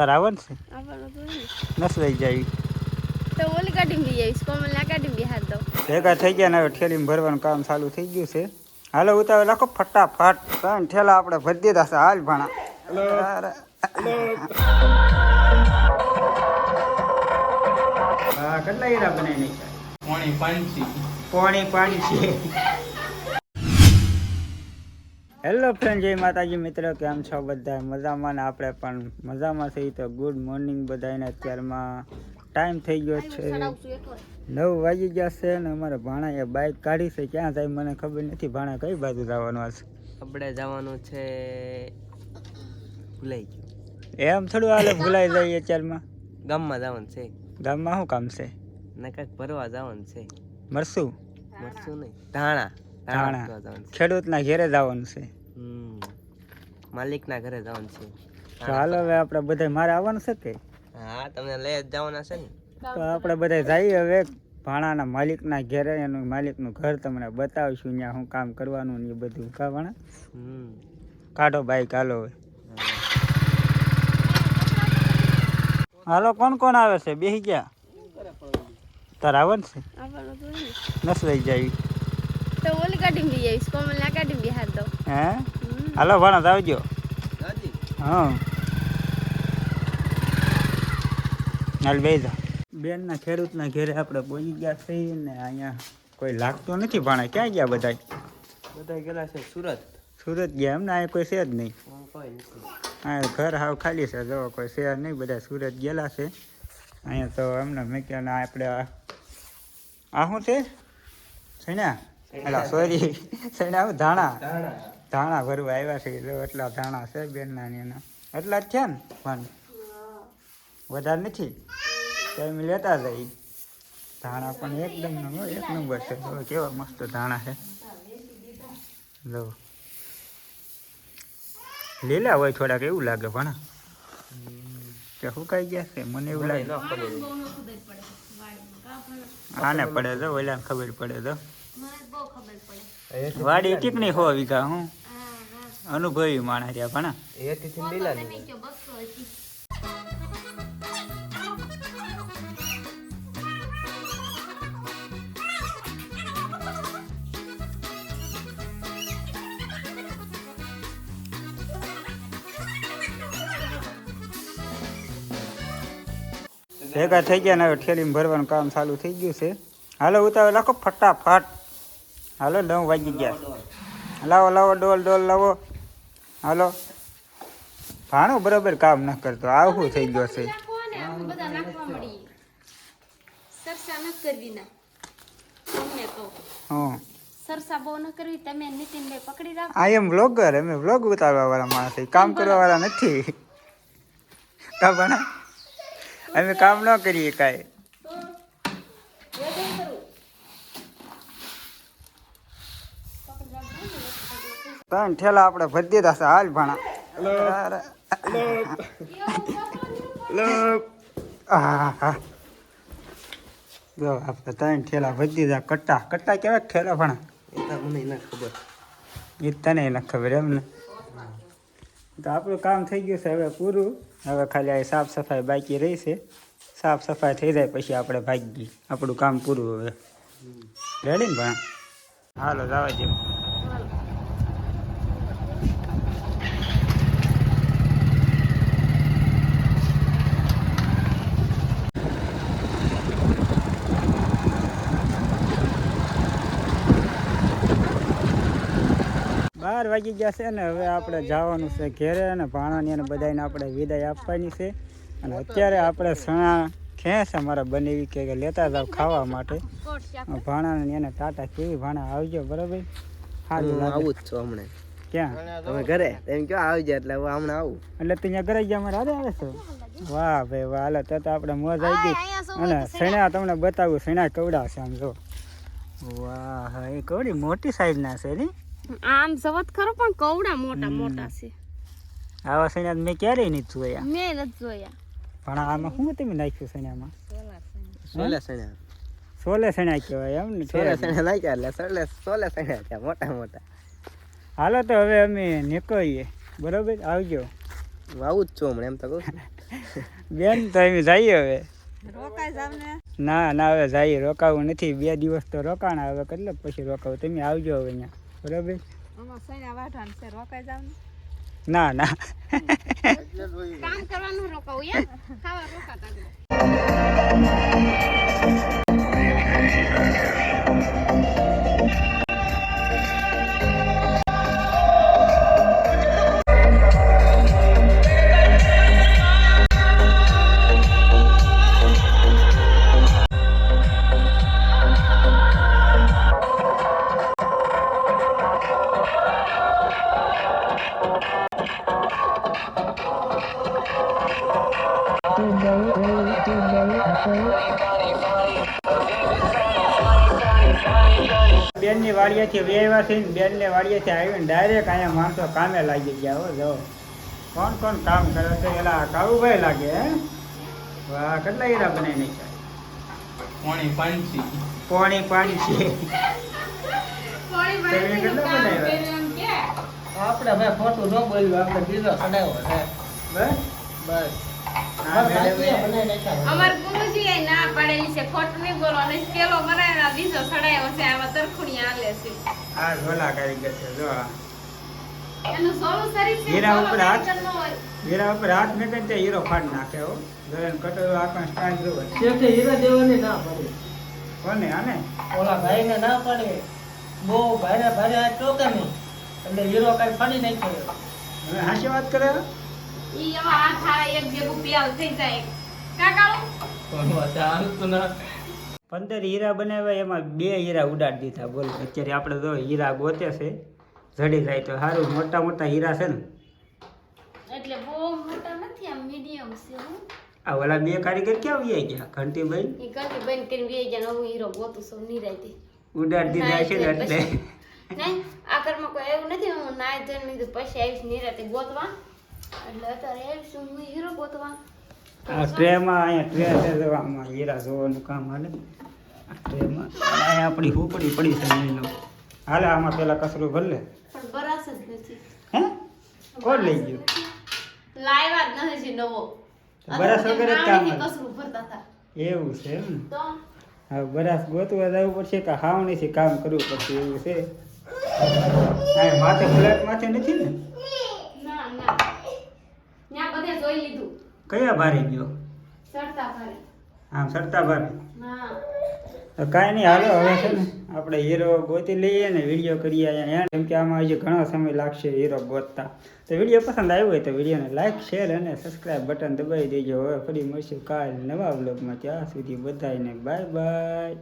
તાર આવવાનું છે નસ લઈ જાય. તો ઓલી ગાડી બી આવીશ કોમલ ના ગાડી બી હાથ દો ભેગા થઈ ગયા ને હવે ઠેલીમાં ભરવાનું કામ ચાલુ થઈ ગયું છે. હાલો ઉતાવે લખો ફટાફટ. ત્રણ ઠેલા આપણે ભરી દીધા છે. હાલ ભાણા. કેટલા હીરા બનાવી નાખ્યા પોણી પાંચી. પોણી પાણી છે હેલો ફ્રેન્ડ જય માતાજી મિત્રો કેમ છો બધા? મજામાં ને આપણે પણ મજામાં થઈ તો ગુડ મોર્નિંગ બધાને અત્યારમાં ટાઈમ થઈ ગયો છે નવ વાગી ગયા છે ને અમારે ભાણાએ બાઇક કાઢી છે. ક્યાં જાય મને ખબર નથી. ભાણા કઈ બાજુ જવાનું હશે? આપણે જવાનું છે ભૂલાઈ ગયું. એમ થોડું હાલે ભૂલાઈ જાય અત્યારમાં. ગામમાં જવાનું છે. ગામમાં શું કામ છે? ને કાંઈક ભરવા જવાનું છે. મરશું મરશું નહીં. ધાણા. ધાણા. ખેડૂતના ઘેરે જવાનું છે. હમ. માલિકના ઘરે જવાનું છે. તો હાલો હવે આપણે બધા મારે આવવાનું છે કે? હા તમને લઈ જ જવાના છે ને. તો આપણે બધા જઈએ હવે. ભાણાના માલિકના ઘેરે એનું માલિકનું ઘર તમને બતાવશું ત્યાં શું કામ કરવાનું ને એ બધું કા ભાણા? કાઢો બાઈક હાલો હવે. હાલો કોણ કોણ આવે છે? બેસી ગયા? તાર આવવાનું છે. નસ લઈ જાય. તો ઓલી ગાડી બી આવીશ કોમલ ના બી દો હે? હાલો ભાણા આવજો. હા. હાલ બે બેનના ખેડૂતના ઘેરે આપણે પહોંચી ગયા છીએ ને અહીંયા કોઈ લાગતું નથી ભાણા. ક્યાં ગયા બધા બધા ગયેલા છે સુરત. સુરત ગયા એમને અહીંયા કોઈ છે જ નહીં. હા ઘર હાવ ખાલી છે. જો કોઈ શેર નહીં બધા સુરત ગયેલા છે. અહીંયા તો એમને મેં કે આપણે આ શું છે? સૈના એટલે સોરી. સૈના ધાણા. ધાણા. ભરવા આવ્યા છે એટલે એટલા ધાણા છે બેનના નાની એના. એટલા જ છે ને પણ વધારે નથી. તો એમ લેતા જઈ ધાણા પણ એકદમ એક નંબર છે. કેવા મસ્ત ધાણા છે. લો. લીલા હોય થોડાક એવું લાગે પણ. કે સુકાઈ ગયા છે. મને એવું લાગે. આને પડે તો ઓલાને ખબર પડે તો. વાડી ટીકણી હો વીઘા હું? અનુભવી માણસ રહ્યા ભણા લીલા ભેગા થઈ ગયા ને હવે ઠેલીમાં ભરવાનું કામ ચાલુ થઈ ગયું છે. હાલો ઉતાવળ લખો ફટાફટ. હાલો નવ વાગી ગયા. લાવો લાવો ડોલ ડોલ લાવો. હાલો. ભાણું બરાબર કામ ન કરતો. આવું થઈ ગયો છે? આઈ એમ વ્લોગર અમે વ્લોગ ઉતારવા વાળા માણસ કામ કરવા વાળા નથી. અમે કામ ન કરીએ કાંઈ. ત્રણ ઠેલા આપણે ભજી દાસ હાલ ભણા. જો આપણે ત્રણ ઠેલા ભરી દીધા કટ્ટા. કટ્ટા કેવા ઠેલા ભણા? એ તો મને ના ખબર. એ તને ન ખબર એમ ને. તો આપણું કામ થઈ ગયું છે હવે પૂરું. હવે ખાલી આ સાફ સફાઈ બાકી રહી છે. સાફ સફાઈ થઈ જાય પછી આપણે ભાગી આપણું કામ પૂરું હવે. રેડી ને ભણા? હાલો જવા દે બાર વાગી ગયા છે ને હવે આપણે જવાનું છે ઘેરે અને ભાણાની અને બધાને આપણે વિદાય આપવાની છે. અને અત્યારે આપણે સણા ખેંચ અમારા બનેવી કે કે લેતા જાવ ખાવા માટે. ભાણાને એને ટાટા કેવી ભાણા આવજો બરાબર? સારું આવું જ છું હમણાં. ક્યાં? તમે ઘરે. એમ કયો આવી એટલે હું હમણાં આવું. એટલે તું અહીંયા ઘરે ગયા અમારે હારે આવે છો? વાહ ભાઈ વાહ હાલો તો આપણે મોજ આવી ગઈ. અને સણા તમને બતાવું સણા કવડા છે આમ જો. વાહ હા એ કવડી મોટી સાઈઝના છે ને આમ જવત ખરો પણ કવડા મોટા મોટા છે. આવા સણા મેં ક્યારેય નથી જોયા. મેં નથી જોયા. પણ આમાં શું તમે નાખ્યું સણામાં સોલા સણ્યા સોલે સણા કહેવાય એમ ને? સોલે સણ્યા નાખ્યા એટલે સોલે સોલે સણ્યા થયા મોટા મોટા. હાલો તો હવે અમે નીકળીએ. બરોબર? આવજો. હું આવું જ છું હમણાં એમ તો કહું બેન તો અમે જઈએ હવે. ના. ના હવે જઈએ. રોકાવું નથી. બે દિવસ તો રોકાણ આવે કેટલો પછી રોકાવું? તમે આવજો હવે અહીંયા. બરાબર? ના ના. કામ કરવાનું રોકાવું ખાવા રોકાતા બેનની વાડીએથી વેવા છે ને બેનને વાડીએથી આવીને ડાયરેક્ટ અહીંયા માણસો કામે લાગી ગયા હો જો. કોણ કોણ કામ કરે છે? એલા કાળુભાઈ લાગે હે? વાહ કેટલા હીરા બનાવી નહીં પાણી પાંચી. પોણી કે. આપણે ભાઈ ખોટું ન બોલ્યું આપણે બીજો સડાવ્યો છે. બસ? બસ. હા, ગુરુજી એ. ના પાડેલી છે ખોટું નહીં બોલો અને પેલો બનાવેલા બીજો સડાયો છે આમાં તરખુડી આલે છે. આ ઝોલા કારીગર છે જો એનું સોલું સરી છે હીરા ઉપર હાથ? હીરા ઉપર હાથ ને હીરો ફાડ નાખે હો. ગરમ કટોરો આખા સ્ટાઇલ જોવે શેઠે હીરા દેવાની ના પડે. કોને આને? ઓલા ભાઈને ના પડે. બહુ ભારે ભારે આ ટોકે નહીં. એટલે હીરો કાંઈ ફાડી નાખ્યો. હવે હાશી વાત કરે? ઈ એમાં એક ભેગું થઈ જાય. પંદર હીરા બનાવ્યા એમાં બે હીરા ઉડાડી દીધા બોલો. અત્યારે આપણે તો હીરા ગોતે છે જડી જાય તો સારું મોટા મોટા હીરા છે ને. એટલે બહુ મોટા નથી આમ મીડિયમ છે આ ઓલા બે કારીગર ક્યાં વ્યાઈ ગયા? ઘંટીભાઈ એ ગંદી બંધ કરીને બેહી ગયા ને હું હીરો ગોતું છું નિરાયતી. ઉડાડી દીધા છે ને એટલે. નહીં આ ઘરમાં કોઈ એવું નથી હું નાય લીધું પછી આવીશ નિરાતે ગોતવા. આ ટ્રેમાં અહીંયા ટ્રેન છે જો હીરા જોવાનું કામ હાલે. આ ટ્રેમાં અહીંયા આપણી હુપડી પડી છે એનો હાલે આમાં પેલા કચરો ભર લે. બરાસ હે? કોણ લઈ ગયો? લાવ્યા જ નથી નવો. બરાસ વગર જ કામ એવું છે એમ હવે બરાસ ગોતવા જવું પડશે કે હાવણીથી કામ કરવું પડશે એવું છે. માથે ફ્લેટ માથે નથી ને? જોઈ લીધું. કયા ભારે ગયો? સરતા ભારે. હા સરતા ભારે? હા. કાંઈ નહીં હાલો હવે છે ને આપણે હીરો ગોતી લઈએ ને વીડિયો કરીએ એને કેમ કે આમાં હજી ઘણો સમય લાગશે હીરો ગોતતા. તો વીડિયો પસંદ આવ્યો હોય તો વિડીયોને લાઈક શેર અને સબસ્ક્રાઈબ બટન દબાવી દેજો. હવે ફરી મળશું કાલ નવા બ્લોગમાં ત્યાં સુધી બધાને બાય બાય